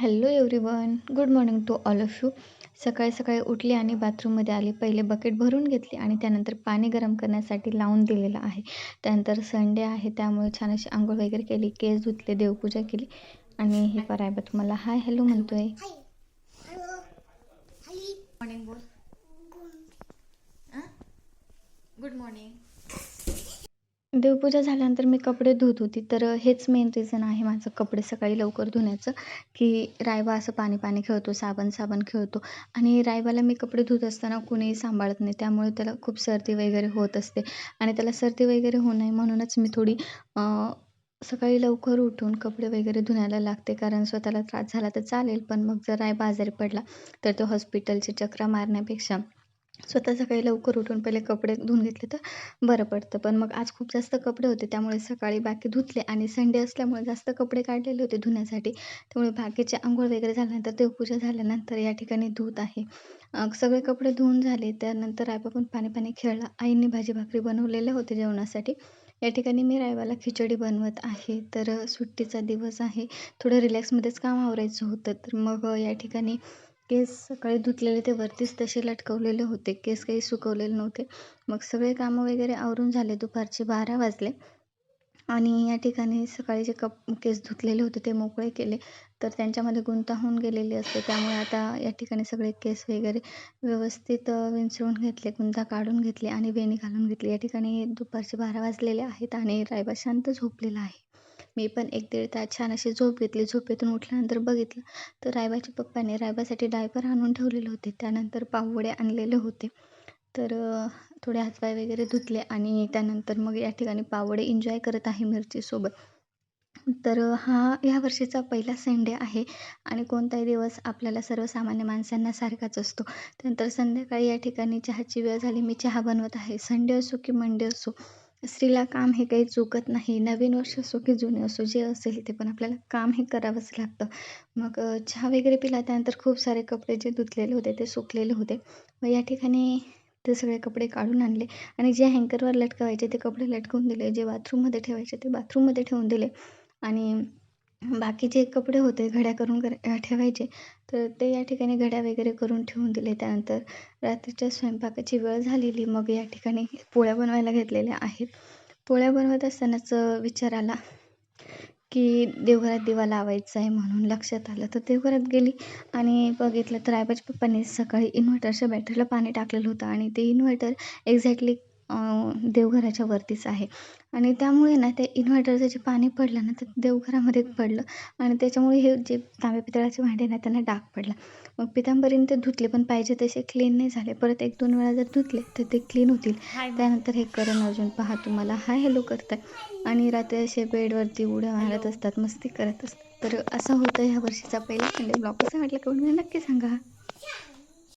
Hello everyone good morning to all of you सकाळी सकाळी उठली आणि बाथरूममध्ये आले. पहिले बकेट भरून घेतले आणि त्यानंतर पाणी गरम करण्यासाठी लावून दिलेलं आहे. त्यानंतर संडे आहे त्यामुळे छान अशी आंघोळ वगैरे केली केस धुतले देवपूजा केली. आणि हे परायबा तुम्हाला हाय हॅलो म्हणतो आहे बोल गुड मॉर्निंग देवपूजा झाल्यानंतर मी कपडे धुत होती. तर हेच मेन रिझन आहे माझं कपडे सकाळी लवकर धुण्याचं की रायबा असं पाणी पाणी खेळतो साबण साबण खेळतो. आणि रायबाला मी कपडे धुत असताना कुणीही सांभाळत नाही. त्यामुळे त्याला खूप सर्दी वगैरे होत असते. आणि त्याला सर्दी वगैरे होऊ नये म्हणूनच मी थोडी सकाळी लवकर उठून कपडे वगैरे धुण्याला लागते. कारण स्वतःला त्रास झाला तर चालेल. पण मग जर रायबा आजारी पडला तर तो हॉस्पिटलची चक्रा मारण्यापेक्षा स्वतः सकाळी लवकर उठून पहिले कपडे धुवून घेतले तर बरं पडतं. पण मग आज खूप जास्त कपडे होते त्यामुळे सकाळी बाकी धुतले आणि संडे असल्यामुळे जास्त कपडे काढलेले होते धुण्यासाठी. त्यामुळे बाकीचे आंघोळ वगैरे झाल्यानंतर देवपूजा झाल्यानंतर या ठिकाणी धुत आहे. सगळे कपडे धुवून झाले त्यानंतर रायबा पण पाणी पाणी खेळला आईंनी भाजी भाकरी बनवलेले होते जेवणासाठी. या ठिकाणी मी रायबाला खिचडी बनवत आहे तर सुट्टीचा दिवस आहे थोडं रिलॅक्समध्येच काम आवरायचं होतं. तर मग या ठिकाणी केस सकाळी धुतलेले ते वरतीच तसे लटकवलेले होते. केस काही सुकवलेले नव्हते. मग सगळे कामं वगैरे आवरून झाले. दुपारचे बारा वाजले आणि या ठिकाणी सकाळी जे कप केस धुतलेले होते ते मोकळे केले. तर त्यांच्यामध्ये गुंता होऊन गेलेली असते. त्यामुळे आता या ठिकाणी सगळे केस वगैरे व्यवस्थित विंचरून घेतले गुंता काढून घेतले आणि वेणी घालून घेतली. या ठिकाणी दुपारचे बारा वाजलेले आहेत आणि रायबा शांत झोपलेला आहे. मी पण एक दीड तास छान अशी झोप घेतली. झोपेतून उठल्यानंतर बघितलं तर रायबाच्या पप्पाने रायबासाठी डायपर आणून ठेवलेले होते. त्यानंतर पावडे आणलेले होते. तर थोडे हातपाय वगैरे धुतले आणि त्यानंतर मग या ठिकाणी पावडे एन्जॉय करत आहे मिरचीसोबत. तर हा ह्या वर्षीचा पहिला संडे आहे आणि कोणताही दिवस आपल्याला सर्वसामान्य माणसांना सारखाच असतो. त्यानंतर संध्याकाळी या ठिकाणी चहाची वेळ झाली. मी चहा बनवत आहे. संडे असो की मंडे असो स्त्रीला काम हे काही चुकत नाही. नवीन वर्ष असो की जुने असो जे असेल ते पण आपल्याला काम हे करावंच लागतं. मग चहा वगैरे पिला त्यानंतर खूप सारे कपडे जे धुतलेले होते ते सुकलेले होते. मग या ठिकाणी ते सगळे कपडे काढून आणले. आणि जे हँकरवर लटकवायचे ते कपडे लटकवून दिले. जे बाथरूममध्ये ठेवायचे ते बाथरूममध्ये ठेवून दिले. आणि बाकीचे कपडे होते घड्या करून ठेवायचे तर ते या ठिकाणी घड्या वगैरे करून ठेवून दिले. त्यानंतर रात्रीच्या स्वयंपाकाची वेळ झालेली. मग या ठिकाणी पोळ्या बनवायला घेतलेल्या आहेत. पोळ्या बनवत असतानाच विचार आला की देवघरात दिवा लावायचा आहे म्हणून लक्षात आलं. तर देवघरात गेली आणि बघितलं तर आईबाच्या पप्पांनी सकाळी इन्व्हर्टरच्या बॅटरीला पाणी टाकलेलं होतं आणि ते इन्व्हर्टर एक्झॅक्टली देवघराच्या वरतीच आहे. आणि त्यामुळे ना ते इन्व्हर्टरचं जे पाणी पडलं ना ते देवघरामध्ये पडलं. आणि त्याच्यामुळे हे जे तांबे पितळाचे भांडे ना त्यांना डाग पडला. मग पितांबरीने ते धुतले पण पाहिजे तसे क्लीन नाही झाले. परत एक दोन वेळा जर धुतले तर ते क्लीन होतील. त्यानंतर हे करण अजून पहा तुम्हाला. हाय हॅलो करतात आणि रात्री असे बेडवरती उड्या मारत असतात मस्ती करत असतात. तर असं होतं ह्या वर्षीचा पहिला संडे ब्लॉग कसा वाटला कमेंटमध्ये नक्की सांगा.